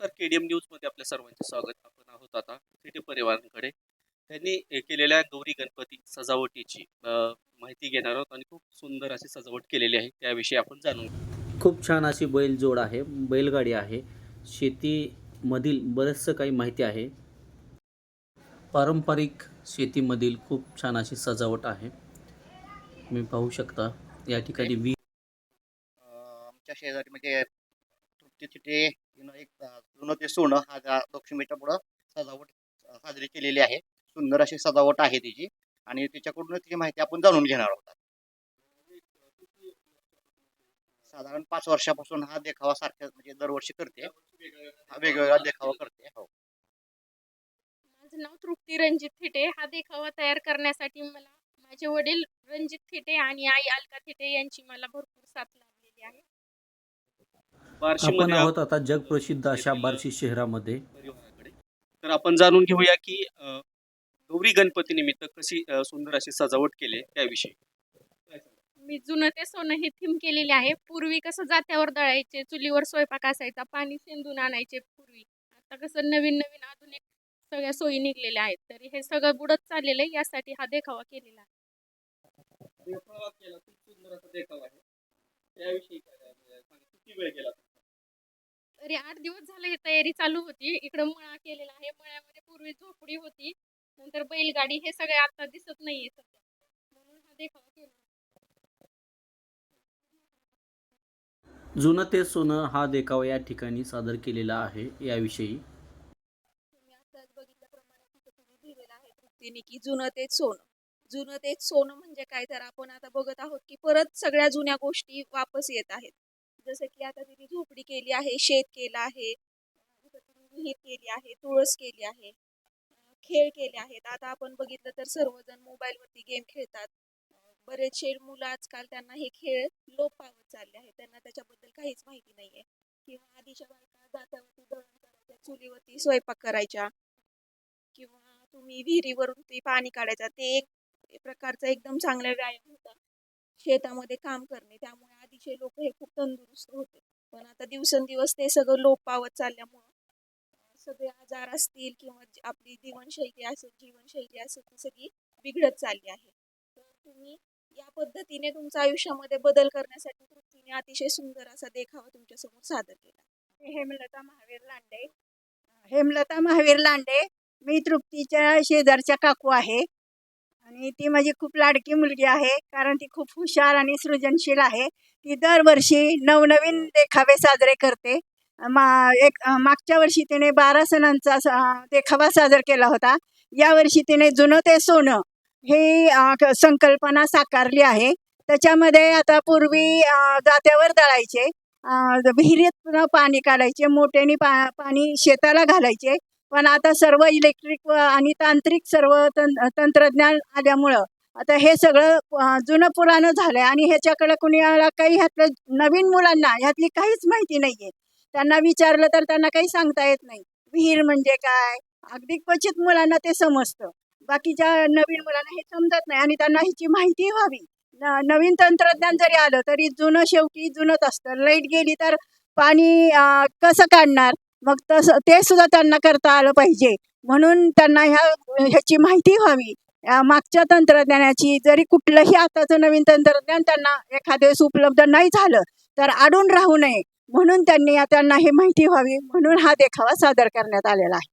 Medium न्यूजमध्ये आपल्या सर्वांचे स्वागत. आपण आहोत आता थिटे परिवारांकडे. त्यांनी केलेल्या गौरी गणपती सजावटीची माहिती घेणार आहोत आणि खूप सुंदर अशी सजावट केलेली आहे. त्याविषयी आपण जाणून. खूप छान अशी बैलजोड आहे. बैलगाडी आहे. शेतीमधील बरंचसं काही माहिती आहे. पारंपरिक शेतीमधील खूप छान अशी सजावट आहे. तुम्ही पाहू शकता. या ठिकाणी वी आमच्या शेजारी म्हणजे तृप्ती तिथे एक जुनं ते सोनं हा जा- लक्ष्मीच्या पुढं सजावट साजरी केलेली आहे. सुंदर अशी सजावट आहे तिची आणि तिच्याकडून तिची माहिती आपण जाणून घेणार आहोत. साधारण पाच वर्षापासून हा देखावा सारख्या म्हणजे दरवर्षी करते. हा वेगवेगळा देखावा करते हो. माझं नाव तृप्ती रणजित थिटे. हा देखावा तयार करण्यासाठी मला माझे वडील रणजित थिटे आणि आई अलका थिटे यांची मला भरपूर साथ लाभलेली आहे. आपण बार्शीमध्ये आहोत. आता जगप्रसिद्ध अशा बार्शी शहरामध्ये. तर आपण जाणून घेऊया की गौरी गणपती निमित्त कशी सुंदर अशी सजावट केली आहे त्याविषयी? मी जुनं ते सोनं हे थीम केलेले आहे. पूर्वी कसं जात्यावर दळायचे चुलीवर स्वयंपाक असायचा पाणी शेंदून आणायचे पूर्वी. आता कसं नवीन नवीन आधुनिक सगळ्या सोयी निघलेल्या आहेत. तरी हे सगळं बुडत चाललेलं आहे यासाठी हा देखावा केलेला आहे. देखावा केला खूप सुंदर असा देखावा आहे. त्याविषयी किती वेळ गेला तरी आठ दिवस झाले हे तयारी चालू होती. इकडं मळा केलेला आहे. मळ्यामध्ये पूर्वी झोपडी होती. नंतर बैलगाडी हे सगळे आता दिसत नाहीये सध्या. म्हणून हा देखावा केला. जुनं ते सोनं हा देखावा या ठिकाणी सादर केलेला आहे. याविषयी तुम्ही आताच बघितल्याप्रमाणे तिथं तुम्ही लिहिलेलं आहे की जुनं तेच सोनं. जुनं तेच सोनं म्हणजे काय? तर आपण आता बघत आहोत की परत सगळ्या जुन्या गोष्टी वापस येत आहेत. जसं की आता तिने झोपडी केली आहे शेत केलं आहे विहीर केली आहे तुळस केली आहे खेळ केले आहेत. आता आपण बघितलं तर सर्वजण मोबाईलवरती गेम खेळतात. बरेचसे मुलं आजकाल त्यांना हे खेळ लोप पावत चालले आहेत. त्यांना त्याच्याबद्दल काहीच माहिती नाहीये. किंवा आधीच्या बायका जात्यावरती दळण करायच्या चुलीवरती स्वयंपाक करायच्या किंवा तुम्ही विहिरीवरून ते पाणी काढायचा. ते एक प्रकारचा एकदम चांगला व्यायाम होता. शेतामध्ये काम करणे त्यामुळे पूर्वीचे लोक हे खूप तंदुरुस्त होते. पण आता दिवसेंदिवस ते सगळं लोप पावत चालल्यामुळं सगळे आजार असतील किंवा आपली जीवनशैली असेल जीवनशैली असेल ती सगळी बिघडत चालली आहे. तर तुम्ही या पद्धतीने तुमच्या आयुष्यामध्ये बदल करण्यासाठी तृप्तीने अतिशय सुंदर असा देखावा तुमच्यासमोर सादर केला. हेमलता महावीर लांडे. हेमलता महावीर लांडे मी तृप्तीच्या शेजारच्या काकू आहे. आणि ती माझी खूप लाडकी मुलगी आहे कारण ती खूप हुशार आणि सृजनशील आहे. ती दरवर्षी नवनवीन देखावे साजरे करते. मा एक मागच्या वर्षी तिने बारा सणांचा स- देखावा साजरा केला होता. यावर्षी तिने जुनं ते सोनं ही क- संकल्पना साकारली आहे. त्याच्यामध्ये आता पूर्वी जात्यावर दळायचे विहिरीत पाणी काढायचे मोठ्याने पा पाणी शेताला घालायचे. पण आता सर्व इलेक्ट्रिक आणि तांत्रिक सर्व तं तंत्रज्ञान आल्यामुळं आता हे सगळं जुनं पुराणं झालं आहे आणि ह्याच्याकडे कुणाला काही ह्यातलं नवीन मुलांना ह्यातली काहीच माहिती नाही आहे त्यांना विचारलं तर त्यांना काही सांगता येत नाही. विहीर म्हणजे काय? अगदी क्वचित मुलांना ते समजतं. बाकीच्या नवीन मुलांना हे समजत नाही आणि त्यांना ह्याची माहिती व्हावी. न नवीन तंत्रज्ञान जरी आलं तरी जुनं शेवटी जुनंच असतं. लाइट गेली तर पाणी कसं काढणार? मग तसं ते सुद्धा त्यांना करता आलं पाहिजे. म्हणून त्यांना ह्या ह्याची माहिती व्हावी. मागच्या तंत्रज्ञानाची जरी कुठलंही आताचं नवीन तंत्रज्ञान त्यांना एखाद्या वेळेस उपलब्ध नाही झालं तर आडून राहू नये. म्हणून त्यांनी त्यांना हे माहिती व्हावी. म्हणून हा देखावा सादर करण्यात आलेला आहे.